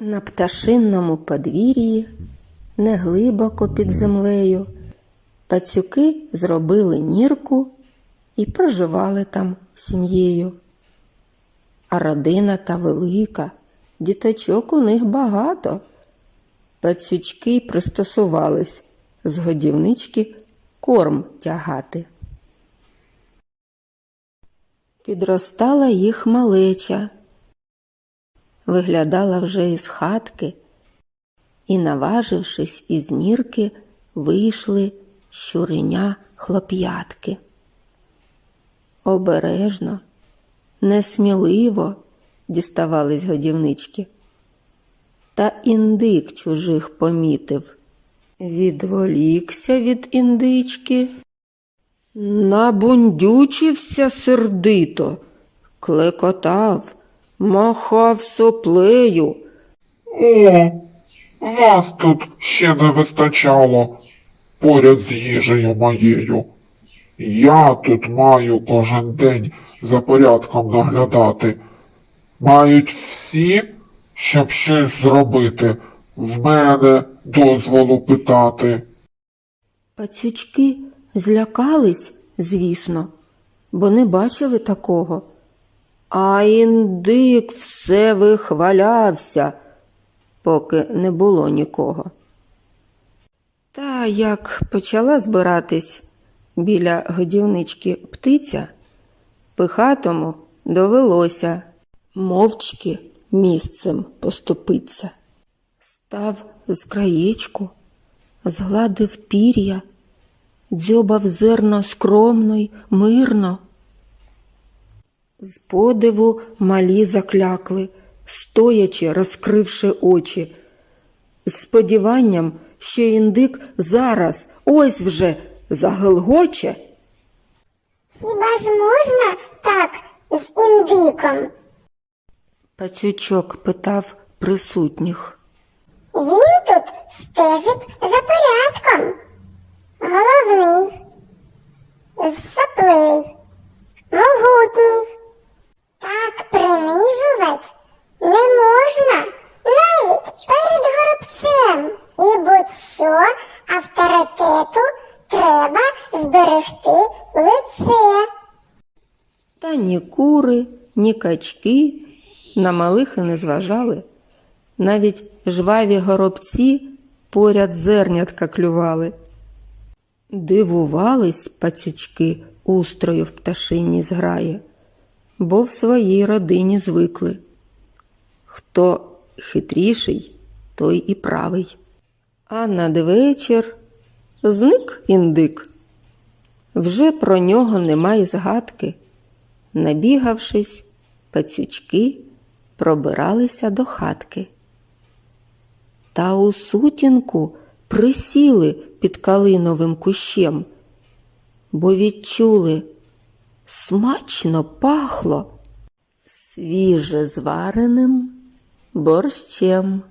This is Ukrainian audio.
На пташинному подвір'ї, неглибоко під землею, пацюки зробили нірку і проживали там сім'єю. А родина та велика, діточок у них багато. Пацючки пристосувались з годівнички корм тягати. Підростала їх малеча, виглядала вже із хатки, і, наважившись із нірки, вийшли щуреня хлоп'ятки. Обережно, несміливо діставались годівнички. Та індик чужих помітив. Відволікся від індички, набундючився сердито, клекотав, махав соплею. О, вас тут ще не вистачало поряд з їжею моєю. Я тут маю кожен день за порядком наглядати. Мають всі, щоб щось зробити, в мене дозволу питати. Пацючки злякались, звісно, бо не бачили такого. А індик все вихвалявся, поки не було нікого. Та як почала збиратись біля годівнички птиця, пихатому довелося мовчки місцем поступиться. Став з краєчку, згладив пір'я, дзьобав зерно скромно й мирно. З подиву малі заклякли, стоячи, розкривши очі, з сподіванням, що індик зараз ось вже загелгоче. Хіба ж можна так з індиком? Пацючок питав присутніх. Він тут стежить за порядком. Та ні кури, ні качки на малих і не зважали. Навіть жваві горобці поряд зернятка клювали. Дивувались пацючки устрою в пташині зграє, бо в своїй родині звикли. Хто хитріший, той і правий. А надвечір зник індик. Вже про нього немає згадки. Набігавшись, пацючки пробиралися до хатки. Та у сутінку присіли під калиновим кущем, бо відчули смачно пахло свіже звареним борщем.